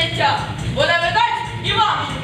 минути дитя, бо не видать і вам.